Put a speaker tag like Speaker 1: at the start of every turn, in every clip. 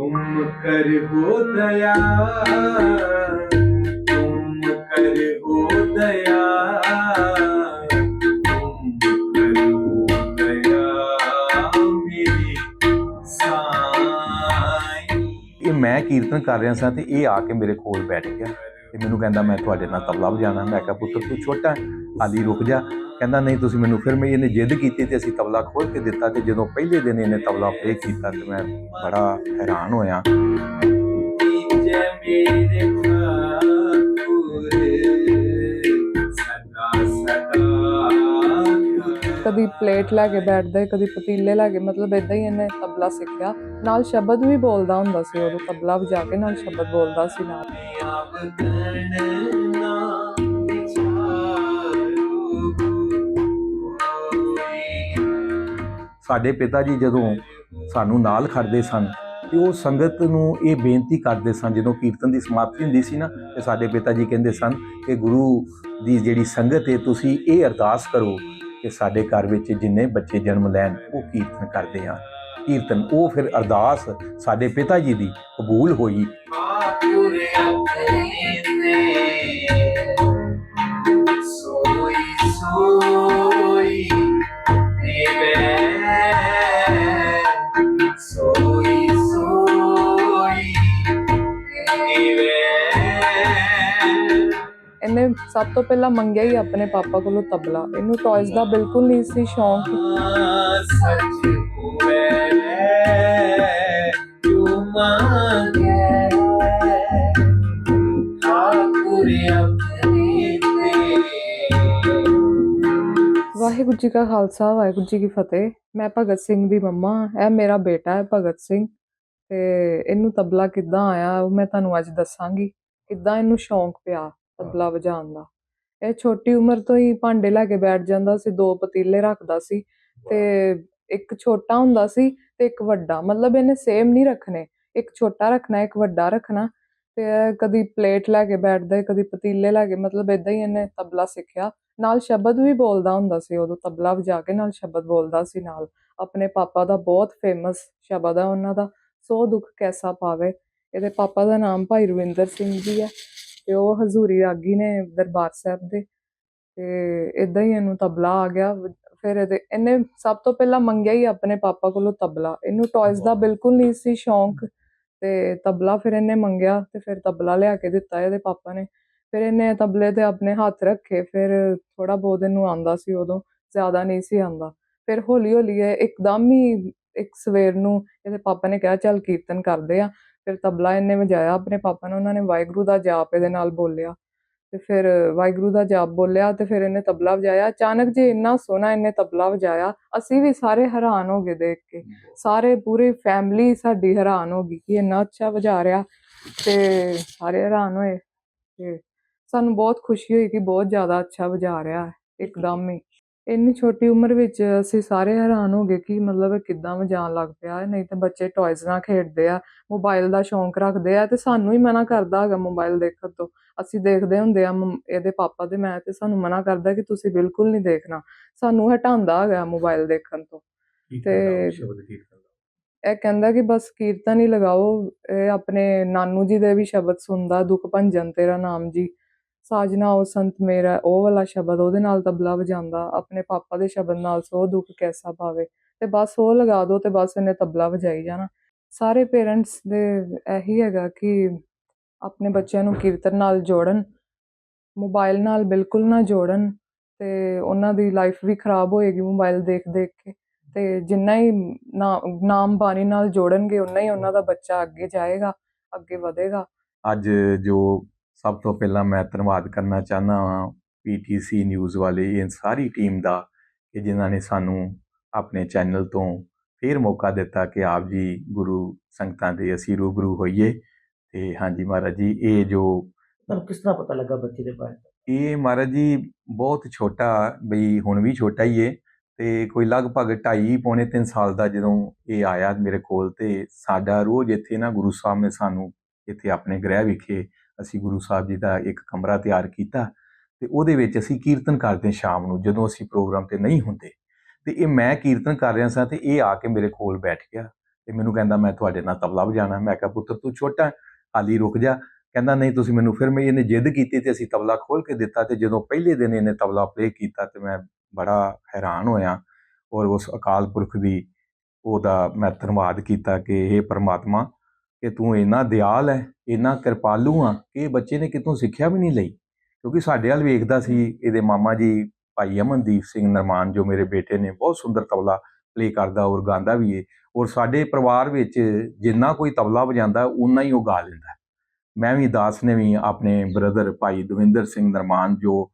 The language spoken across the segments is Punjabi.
Speaker 1: तुम कर हो दया तुम कर हो दया तुम कर हो दया मेरी साईं
Speaker 2: ਇਹ ਮੈਂ ਕੀਰਤਨ ਕਰ ਰਿਹਾ ਸਾਂ ਤੇ ਇਹ ਆ ਕੇ ਮੇਰੇ ਕੋਲ ਬੈਠ ਗਿਆ ਤੇ ਮੈਨੂੰ ਕਹਿੰਦਾ, ਮੈਂ ਤੁਹਾਡੇ ਨਾਲ ਤਬਲਾ ਵਜਾਣਾ ਮੈਂ ਕਿਹਾ ਪੁੱਤਰ ਤੂੰ ਛੋਟਾ ਹਾਲੀ ਰੁਕ ਜਾ। ਕਹਿੰਦਾ, ਨਹੀਂ, ਤੁਸੀਂ ਮੈਨੂੰ ਫਿਰ ਮੈਂ ਇਹਨੇ ਜਿੱਦ ਕੀਤੀ ਤੇ ਅਸੀਂ ਤਬਲਾ ਖੋਲ ਕੇ ਦਿੱਤਾ ਤੇ ਜਦੋਂ ਪਹਿਲੇ ਦਿਨ ਇਹਨੇ ਤਬਲਾ ਪਲੇ ਕੀਤਾ ਤੇ ਮੈਂ ਬੜਾ ਹੈਰਾਨ ਹੋਇਆ।
Speaker 1: ਜੈ ਮੇਰੇ ਮਾਂ ਪੂਰੇ
Speaker 3: ਕਦੀ ਪਲੇਟ ਲੈ ਕੇ ਬੈਠਦਾ ਕਦੀ ਪਤੀਲੇ ਲੈ ਕੇ, ਮਤਲਬ ਇਦਾਂ ਹੀ ਇਹਨੇ ਤਬਲਾ ਸਿੱਖਿਆ। ਨਾਲ ਸ਼ਬਦ ਵੀ ਬੋਲਦਾ ਹੁੰਦਾ ਸੀ ਉਹ ਤਬਲਾ ਵਜਾ ਕੇ ਨਾਲ ਸ਼ਬਦ ਬੋਲਦਾ ਸੀ ਨਾਲ।
Speaker 2: ਸਾਡੇ ਪਿਤਾ ਜੀ ਜਦੋਂ ਸਾਨੂੰ ਨਾਲ ਖੜਦੇ ਸਨ, ਤੇ ਉਹ ਸੰਗਤ ਨੂੰ ਇਹ ਬੇਨਤੀ ਕਰਦੇ ਸਨ, ਜਦੋਂ ਕੀਰਤਨ ਦੀ ਸਮਾਪਤੀ ਹੁੰਦੀ ਸੀ ਨਾ, ਤੇ ਸਾਡੇ ਪਿਤਾ ਜੀ ਕਹਿੰਦੇ ਸਨ ਕਿ ਗੁਰੂ ਦੀ ਜਿਹੜੀ ਸੰਗਤ ਹੈ ਤੁਸੀਂ ਇਹ ਅਰਦਾਸ ਕਰੋ ਕਿ ਸਾਡੇ ਘਰ ਵਿੱਚ ਜਿੰਨੇ ਬੱਚੇ ਜਨਮ ਲੈਣ, ਉਹ ਕੀਰਤਨ ਕਰਦੇ ਆ। ਕੀਰਤਨ, ਉਹ ਫਿਰ ਅਰਦਾਸ ਸਾਡੇ ਪਿਤਾ ਜੀ ਦੀ ਕਬੂਲ ਹੋਈ।
Speaker 1: ਮਾਤੂਰੇ
Speaker 3: ਆਪਣੇ ਸਭ ਤੋਂ ਪਹਿਲਾਂ ਮੰਗਿਆ ਹੀ ਆਪਣੇ ਪਾਪਾ ਕੋਲੋਂ ਤਬਲਾ। ਇਹਨੂੰ ਟੌਇਜ਼ ਦਾ ਬਿਲਕੁਲ ਨਹੀਂ ਸੀ ਸ਼ੌਂਕ। ਵਾਹਿਗੁਰੂ ਜੀ ਕਾ ਖਾਲਸਾ, ਵਾਹਿਗੁਰੂ ਜੀ ਕੀ ਫਤਿਹ। ਮੈਂ ਭਗਤ ਸਿੰਘ ਦੀ ਮੰਮਾ ਇਹ ਮੇਰਾ ਬੇਟਾ ਹੈ ਭਗਤ ਸਿੰਘ। ਤੇ ਇਹਨੂੰ ਤਬਲਾ ਕਿੱਦਾਂ ਆਇਆ ਉਹ ਮੈਂ ਤੁਹਾਨੂੰ ਅੱਜ ਦੱਸਾਂਗੀ। ਕਿੱਦਾਂ ਇਹਨੂੰ ਸ਼ੌਂਕ ਪਿਆ। ਤਬਲਾ ਵਜਾਉਣ ਦਾ। ਇਹ ਛੋਟੀ ਉਮਰ ਤੋਂ ਹੀ ਭਾਂਡੇ ਲੈ ਕੇ ਬੈਠ ਜਾਂਦਾ ਸੀ ਦੋ ਪਤੀਲੇ ਰੱਖਦਾ ਸੀ ਤੇ ਇੱਕ ਛੋਟਾ ਹੁੰਦਾ ਸੀ ਤੇ ਇੱਕ ਵੱਡਾ। ਮਤਲਬ ਇਹਨੇ ਸੇਮ ਨਹੀਂ ਰੱਖਣੇ। ਇੱਕ ਛੋਟਾ ਰੱਖਣਾ ਇੱਕ ਵੱਡਾ ਰੱਖਣਾ ਤੇ ਕਦੀ ਪਲੇਟ ਲੈ ਕੇ ਬੈਠਦਾ ਹੈ, ਕਦੀ ਪਤੀਲੇ ਲੈ ਕੇ ਮਤਲਬ ਇਦਾਂ ਹੀ ਇਹਨੇ ਤਬਲਾ ਸਿੱਖਿਆ। ਨਾਲ ਸ਼ਬਦ ਵੀ ਬੋਲਦਾ ਹੁੰਦਾ ਸੀ ਉਦੋਂ ਤਬਲਾ ਵਜਾ ਕੇ ਨਾਲ ਸ਼ਬਦ ਬੋਲਦਾ ਸੀ ਨਾਲ। ਆਪਣੇ ਪਾਪਾ ਦਾ ਬਹੁਤ ਫੇਮਸ ਸ਼ਬਦ ਹੈ ਉਹਨਾਂ ਦਾ ਸੋ ਦੁੱਖ ਕੈਸਾ ਪਾਵੇ। ਇਹਦੇ ਪਾਪਾ ਦਾ ਨਾਮ ਭਾਈ ਰਵਿੰਦਰ ਸਿੰਘ ਜੀ ਹੈ ਤੇ ਉਹ ਹਜ਼ੂਰੀ ਰਾਗੀ ਨੇ ਦਰਬਾਰ ਸਾਹਿਬ ਦੇ ਤੇ ਇਦਾਂ ਹੀ ਇਹਨੂੰ ਤਬਲਾ ਆ ਗਿਆ। ਫਿਰ ਇਹਦੇ ਇਹਨੇ ਸਭ ਤੋਂ ਪਹਿਲਾਂ ਮੰਗਿਆ ਹੀ ਆਪਣੇ ਪਾਪਾ ਕੋਲੋਂ ਤਬਲਾ। ਇਹਨੂੰ ਟੌਇਜ਼ ਦਾ ਬਿਲਕੁਲ ਨਹੀਂ ਸੀ ਸ਼ੌਂਕ ਤੇ ਤਬਲਾ ਫਿਰ ਇਹਨੇ ਮੰਗਿਆ ਤੇ ਫਿਰ ਤਬਲਾ ਲਿਆ ਕੇ ਦਿੱਤਾ ਇਹਦੇ ਪਾਪਾ ਨੇ। ਫਿਰ ਇਹਨੇ ਤਬਲੇ ਤੇ ਆਪਣੇ ਹੱਥ ਰੱਖੇ। ਫਿਰ ਥੋੜਾ ਬਹੁਤ ਇਹਨੂੰ ਆਂਦਾ ਸੀ ਉਦੋਂ ਜ਼ਿਆਦਾ ਨਹੀਂ ਸੀ ਆਂਦਾ ਫਿਰ ਹੌਲੀ ਹੌਲੀ ਇਹ ਇੱਕਦਮ ਹੀ ਇੱਕ ਸਵੇਰ ਨੂੰ ਇਹਦੇ ਪਾਪਾ ਨੇ ਕਿਹਾ ਚੱਲ ਕੀਰਤਨ ਕਰਦੇ ਆ। ਫਿਰ ਤਬਲਾ ਇਹਨੇ ਵਜਾਇਆ ਆਪਣੇ ਪਾਪਾ ਨੇ, ਉਹਨਾਂ ਨੇ ਵਾਹਿਗੁਰੂ ਦਾ ਜਾਪ ਇਹਦੇ ਨਾਲ ਬੋਲਿਆ। ਤੇ ਫਿਰ ਵਾਹਿਗੁਰੂ ਦਾ ਜਾਪ ਬੋਲਿਆ ਤੇ ਫਿਰ ਇਹਨੇ ਤਬਲਾ ਵਜਾਇਆ। ਅਚਾਨਕ ਜੇ ਇੰਨਾ ਸੋਹਣਾ ਇਹਨੇ ਤਬਲਾ ਵਜਾਇਆ, ਅਸੀਂ ਵੀ ਸਾਰੇ ਹੈਰਾਨ ਹੋ ਗਏ ਦੇਖ ਕੇ। ਸਾਰੇ ਪੂਰੀ ਫੈਮਿਲੀ ਸਾਡੀ ਹੈਰਾਨ ਹੋ ਗਈ ਕਿ ਇੰਨਾ ਅੱਛਾ ਵਜਾ ਰਿਹਾ ਤੇ ਸਾਰੇ ਹੈਰਾਨ ਹੋਏ ਤੇ ਸਾਨੂੰ ਬਹੁਤ ਖੁਸ਼ੀ ਹੋਈ ਕਿ ਬਹੁਤ ਜ਼ਿਆਦਾ ਅੱਛਾ ਵਜਾ ਰਿਹਾ ਹੈ ਇੱਕਦਮ ਹੀ। ਇੰਨੀ ਛੋਟੀ ਉਮਰ ਵਿੱਚ ਅਸੀਂ ਸਾਰੇ ਹੈਰਾਨ ਹੋ ਗਏ ਕਿ ਮਤਲਬ ਕਿੱਦਾਂ ਵਜਾਉਣ ਲੱਗ ਪਿਆ। ਨਹੀਂ ਤਾਂ ਬੱਚੇ ਟੌਇਜ਼ ਨਾਲ ਖੇਡਦੇ ਆ ਮੋਬਾਈਲ ਦਾ ਸ਼ੌਂਕ ਰੱਖਦੇ ਆ ਤੇ ਸਾਨੂੰ ਹੀ ਮਨਾ ਕਰਦਾ ਹੈਗਾ ਮੋਬਾਈਲ ਦੇਖਣ ਤੋਂ। ਅਸੀਂ ਦੇਖਦੇ ਹੁੰਦੇ ਆ ਇਹਦੇ ਪਾਪਾ ਤੇ ਮੈਂ ਤੇ ਸਾਨੂੰ ਮਨਾ ਕਰਦਾ ਕਿ ਤੁਸੀਂ ਬਿਲਕੁਲ ਨਹੀਂ ਦੇਖਣਾ। ਸਾਨੂੰ ਹਟਾਉਂਦਾ ਹੈਗਾ ਮੋਬਾਈਲ ਦੇਖਣ ਤੋਂ। ਤੇ ਇਹ ਕਹਿੰਦਾ ਕਿ ਬਸ ਕੀਰਤਨ ਹੀ ਲਗਾਓ ਇਹ ਆਪਣੇ ਨਾਨੂ ਜੀ ਦੇ ਵੀ ਸ਼ਬਦ ਸੁਣਦਾ ਦੁੱਖ ਭੰਜਨ ਤੇਰਾ ਨਾਮ ਜੀ। ਸਾਜਨਾ, ਉਹ ਸੰਤ ਮੇਰਾ, ਉਹ ਵਾਲਾ ਸ਼ਬਦ, ਉਹਦੇ ਨਾਲ ਤਬਲਾ ਵਜਾਉਂਦਾ ਆਪਣੇ ਪਾਪਾ ਦੇ ਸ਼ਬਦ ਨਾਲ ਸੋ ਦੁੱਖ ਕੈਸਾ ਪਾਵੇ ਤੇ ਬਸ ਉਹ ਲਗਾ ਦੋ ਤੇ ਬਸ ਇਹਨੇ ਤਬਲਾ ਵਜਾਈ ਜਾਣਾ। ਸਾਰੇ ਪੇਰੈਂਟਸ ਦੇ ਇਹੀ ਹੈਗਾ ਕਿ ਆਪਣੇ ਬੱਚਿਆਂ ਨੂੰ ਕੀਰਤਨ ਨਾਲ ਜੋੜਨ, ਮੋਬਾਈਲ ਨਾਲ ਬਿਲਕੁਲ ਨਾ ਜੋੜਨ ਤੇ ਉਹਨਾਂ ਦੀ ਲਾਈਫ ਵੀ ਖਰਾਬ ਹੋਏਗੀ ਮੋਬਾਈਲ ਦੇਖ ਦੇਖ ਕੇ। ਤੇ ਜਿੰਨਾ ਹੀ ਨਾ- ਨਾਮ ਬਾਣੀ ਨਾਲ ਜੋੜਨਗੇ ਉਨਾ ਹੀ ਉਹਨਾਂ ਦਾ ਬੱਚਾ ਅੱਗੇ ਜਾਏਗਾ, ਅੱਗੇ ਵਧੇਗਾ।
Speaker 2: ਅੱਜ ਜੋ ਸਭ ਤੋਂ ਪਹਿਲਾਂ ਮੈਂ ਧੰਨਵਾਦ ਕਰਨਾ ਚਾਹੁੰਦਾ ਹਾਂ ਪੀਟੀਸੀ ਨਿਊਜ਼ ਵਾਲੇ ਇਹ ਸਾਰੀ ਟੀਮ ਦਾ ਕਿ ਜਿਨ੍ਹਾਂ ਨੇ ਸਾਨੂੰ ਆਪਣੇ ਚੈਨਲ ਤੋਂ ਫੇਰ ਮੌਕਾ ਦਿੱਤਾ ਕਿ ਆਪ ਜੀ ਗੁਰੂ ਸੰਗਤਾਂ ਦੇ ਅਸੀਂ ਰੂਬਰੂ ਹੋਈਏ। ਤੇ ਹਾਂਜੀ ਮਹਾਰਾਜ ਜੀ ਇਹ ਜੋ
Speaker 4: ਤੁਹਾਨੂੰ ਕਿਸ ਤਰ੍ਹਾਂ ਪਤਾ ਲੱਗਾ ਬੱਚੇ ਦੇ ਬਾਰੇ?
Speaker 2: ਇਹ ਮਹਾਰਾਜ ਜੀ ਬਹੁਤ ਛੋਟਾ ਬਈ ਹੁਣ ਵੀ ਛੋਟਾ ਹੀ ਏ ਤੇ ਕੋਈ ਲਗਭਗ 2.5 ਪੌਣੇ 3 ਸਾਲ ਦਾ ਜਦੋਂ ਇਹ ਆਇਆ ਮੇਰੇ ਕੋਲ ਤੇ ਸਾਡਾ ਰੋਜ਼ ਇੱਥੇ ਨਾ ਗੁਰੂ ਸਾਹਿਬ ਨੇ ਸਾਨੂੰ ਇੱਥੇ ਆਪਣੇ ਗ੍ਰਹਿ ਵਿਖੇ ਅਸੀਂ ਗੁਰੂ ਸਾਹਿਬ ਜੀ ਦਾ ਇੱਕ ਕਮਰਾ ਤਿਆਰ ਕੀਤਾ ਤੇ ਉਹਦੇ ਵਿੱਚ ਅਸੀਂ ਕੀਰਤਨ ਕਰਦੇ ਸ਼ਾਮ ਨੂੰ ਜਦੋਂ ਅਸੀਂ ਪ੍ਰੋਗਰਾਮ ਤੇ ਨਹੀਂ ਹੁੰਦੇ। ਤੇ ਇਹ ਮੈਂ ਕੀਰਤਨ ਕਰ ਰਿਹਾ ਸਾਂ ਤੇ ਇਹ ਆ ਕੇ ਮੇਰੇ ਕੋਲ ਬੈਠ ਗਿਆ ਤੇ ਮੈਨੂੰ ਕਹਿੰਦਾ ਮੈਂ ਤੁਹਾਡੇ ਨਾਲ ਤਬਲਾ ਵਜਾਣਾ। ਮੈਂ ਕਿਹਾ ਪੁੱਤਰ ਤੂੰ ਛੋਟਾ ਹੈ, ਹਾਲੀ ਰੁਕ ਜਾ। ਕਹਿੰਦਾ ਨਹੀਂ ਤੁਸੀਂ ਮੈਨੂੰ ਫਿਰ ਮੈਂ ਇਹਨੇ ਜਿੱਦ ਕੀਤੀ ਤੇ ਅਸੀਂ ਤਬਲਾ ਖੋਲ ਕੇ ਦਿੱਤਾ ਤੇ ਜਦੋਂ ਪਹਿਲੇ ਦਿਨ ਇਹਨੇ ਤਬਲਾ ਪਲੇ ਕੀਤਾ ਤੇ ਮੈਂ ਬੜਾ ਹੈਰਾਨ ਹੋਇਆ ਔਰ ਉਸ ਅਕਾਲ ਪੁਰਖ ਦੀ ਉਹਦਾ ਮੈਂ ਧੰਨਵਾਦ ਕੀਤਾ ਕਿ ਇਹ ਪਰਮਾਤਮਾ ਕਿ ਤੂੰ ਇੰਨਾ ਦਿਆਲ ਹੈ ਇੰਨਾ ਕਿਰਪਾਲੂ ਆ ਕਿ ਬੱਚੇ ਨੇ ਕਿਤੋਂ ਸਿੱਖਿਆ ਵੀ ਨਹੀਂ ਲਈ। ਕਿਉਂਕਿ ਸਾਡੇ ਵੱਲ ਵੇਖਦਾ ਸੀ ਇਹਦੇ ਮਾਮਾ ਜੀ ਭਾਈ ਅਮਨਦੀਪ ਸਿੰਘ ਨਰਮਾਨ, ਜੋ ਮੇਰੇ ਬੇਟੇ ਨੇ, ਬਹੁਤ ਸੁੰਦਰ ਤਬਲਾ ਪਲੇ ਕਰਦਾ ਔਰ ਗਾਉਂਦਾ ਵੀ ਏ। ਔਰ ਸਾਡੇ ਪਰਿਵਾਰ ਵਿੱਚ ਜਿੰਨਾ ਕੋਈ ਤਬਲਾ ਵਜਾਉਂਦਾ ਉਨਾ ਹੀ ਉਹ ਗਾ ਲੈਂਦਾ ਮੈਂ ਵੀ ਦਾਸ ਨੇ ਵੀ ਆਪਣੇ ਬ੍ਰਦਰ ਭਾਈ ਦਵਿੰਦਰ ਸਿੰਘ ਨਰਮਾਨ, ਜੋ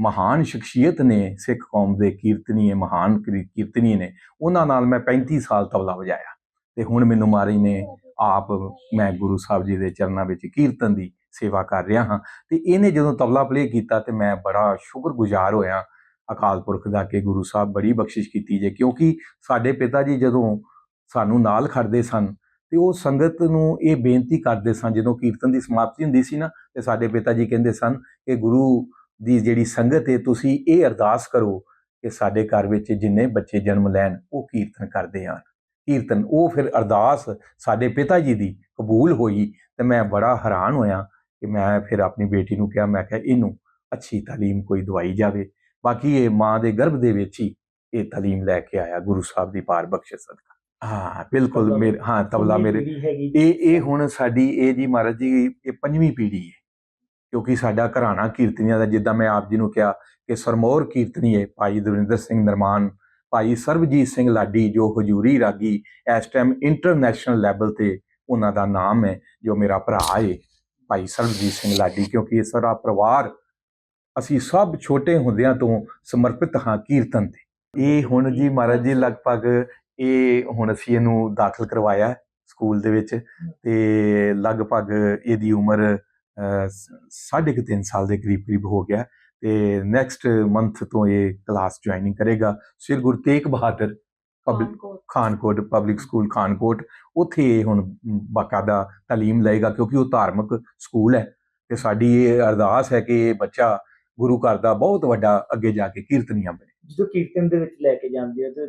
Speaker 2: ਮਹਾਨ ਸ਼ਖਸੀਅਤ ਨੇ, ਸਿੱਖ ਕੌਮ ਦੇ ਕੀਰਤਨੀਏ, ਮਹਾਨ ਕੀ- ਕੀਰਤਨੀਏ ਨੇ, ਉਹਨਾਂ ਨਾਲ ਮੈਂ 35 ਸਾਲ ਤਬਲਾ ਵਜਾਇਆ। ਤੇ ਹੁਣ ਮੈਨੂੰ ਮਾਰੀ ਨੇ ਆਪ ਮੈਂ ਗੁਰੂ ਸਾਹਿਬ ਜੀ ਦੇ ਚਰਨਾਂ ਵਿੱਚ ਕੀਰਤਨ ਦੀ ਸੇਵਾ ਕਰ ਰਿਹਾ ਹਾਂ। ਤੇ ਇਹਨੇ ਜਦੋਂ ਤਬਲਾ ਪਲੇ ਕੀਤਾ ਤੇ ਮੈਂ ਬੜਾ ਸ਼ੁਕਰਗੁਜ਼ਾਰ ਹੋਇਆ। ਅਕਾਲ ਪੁਰਖ ਦਾ ਕਿ ਗੁਰੂ ਸਾਹਿਬ ਬੜੀ ਬਖਸ਼ਿਸ਼ ਕੀਤੀ ਜੇ, ਕਿਉਂਕਿ ਸਾਡੇ ਪਿਤਾ ਜੀ ਜਦੋਂ ਸਾਨੂੰ ਨਾਲ ਖੜਦੇ ਸਨ ਤੇ ਉਹ ਸੰਗਤ ਨੂੰ ਇਹ ਬੇਨਤੀ ਕਰਦੇ ਸਨ, ਜਦੋਂ ਕੀਰਤਨ ਦੀ ਸਮਾਪਤੀ ਹੁੰਦੀ ਸੀ ਨਾ, ਤੇ ਸਾਡੇ ਪਿਤਾ ਜੀ ਕਹਿੰਦੇ ਸਨ ਕਿ ਗੁਰੂ ਦੀ ਜਿਹੜੀ ਸੰਗਤ ਹੈ ਤੁਸੀਂ ਇਹ ਅਰਦਾਸ ਕਰੋ ਕਿ ਸਾਡੇ ਘਰ ਵਿੱਚ ਜਿੰਨੇ ਬੱਚੇ ਜਨਮ ਲੈਣ, ਉਹ ਕੀਰਤਨ ਕਰਦੇ ਹਨ ਕੀਰਤਨ ਉਹ ਫਿਰ ਅਰਦਾਸ ਸਾਡੇ ਪਿਤਾ ਜੀ ਦੀ ਕਬੂਲ ਹੋਈ ਤੇ ਮੈਂ ਬੜਾ ਹੈਰਾਨ ਹੋਇਆ ਕਿ ਮੈਂ ਫਿਰ ਆਪਣੀ ਬੇਟੀ ਨੂੰ ਕਿਹਾ ਮੈਂ ਕਿਹਾ ਇਹਨੂੰ ਅੱਛੀ ਤਾਲੀਮ ਕੋਈ ਦਵਾਈ ਜਾਵੇ। ਬਾਕੀ ਇਹ ਮਾਂ ਦੇ ਗਰਭ ਦੇ ਵਿੱਚ ਹੀ ਇਹ ਤਾਲੀਮ ਲੈ ਕੇ ਆਇਆ ਗੁਰੂ ਸਾਹਿਬ ਦੀ ਪਾਰ ਬਖਸ਼ਿਸ਼ ਸਦਕਾ। ਹਾਂ ਬਿਲਕੁਲ ਮੇਰੇ ਹਾਂ ਤਬਲਾ ਮੇਰੇ ਇਹ ਇਹ ਹੁਣ ਸਾਡੀ ਇਹ ਜੀ ਮਹਾਰਾਜ ਜੀ ਇਹ ਪੰਜਵੀਂ ਪੀੜ੍ਹੀ ਹੈ। ਕਿਉਂਕਿ ਸਾਡਾ ਘਰਾਣਾ ਕੀਰਤਨੀਆਂ ਦਾ ਜਿੱਦਾਂ ਮੈਂ ਆਪ ਜੀ ਨੂੰ ਕਿਹਾ ਕਿ ਸਰਮੌਰ ਕੀਰਤਨੀਏ ਭਾਈ ਦਵਿੰਦਰ ਸਿੰਘ ਨਰਮਾਨ ਭਾਈ ਸਰਬਜੀਤ ਸਿੰਘ ਲਾਡੀ ਜੋ ਹਜੂਰੀ ਰਾਗੀ ਇਸ ਟਾਈਮ ਇੰਟਰਨੈਸ਼ਨਲ ਲੈਵਲ ਤੇ ਉਹਨਾਂ ਦਾ ਨਾਮ ਹੈ ਜੋ ਮੇਰਾ ਭਰਾ ਏ ਭਾਈ ਸਰਬਜੀਤ ਸਿੰਘ ਲਾਡੀ ਕਿਉਂਕਿ ਇਹ ਸਾਰਾ ਪਰਿਵਾਰ ਅਸੀਂ ਸਭ ਛੋਟੇ ਹੁੰਦਿਆਂ ਤੋਂ ਸਮਰਪਿਤ ਹਾਂ ਕੀਰਤਨ ਤੇ। ਇਹ ਹੁਣ ਜੀ ਮਹਾਰਾਜ ਜੀ ਲਗਭਗ ਇਹ ਹੁਣ ਅਸੀਂ ਇਹਨੂੰ ਦਾਖਲ ਕਰਵਾਇਆ ਸਕੂਲ ਦੇ ਵਿੱਚ ਤੇ ਲਗਭਗ ਇਹਦੀ ਉਮਰ ਅਹ, ਸ- ਸਾਢੇ ਕੁ ਤਿੰਨ ਸਾਲ ਦੇ ਕਰੀਬ ਕਰੀਬ ਹੋ ਗਿਆ। ਤੇ ਨੈਕਸਟ ਮੰਥ ਤੋਂ ਇਹ ਕਲਾਸ ਜੁਆਇਨਿੰਗ ਕਰੇਗਾ। Sri Guru Tegh Bahadur public Khankot. Public school Khankot. ਉੱਥੇ ਇਹ ਹੁਣ ਬਾਕਾਇਦਾ ਤਾਲੀਮ ਲਏਗਾ ਕਿਉਂਕਿ ਉਹ ਧਾਰਮਿਕ ਸਕੂਲ ਹੈ ਤੇ ਸਾਡੀ ਇਹ ਅਰਦਾਸ ਹੈ ਕਿ ਇਹ ਬੱਚਾ ਗੁਰੂ ਘਰ ਦਾ ਬਹੁਤ ਵੱਡਾ ਅੱਗੇ ਜਾ ਕੇ ਕੀਰਤਨੀਆ ਬਣੇ।
Speaker 4: ਜਦੋਂ ਕੀਰਤਨ ਦੇ ਵਿੱਚ ਲੈ ਕੇ ਜਾਂਦੇ ਹੋ ਤੇ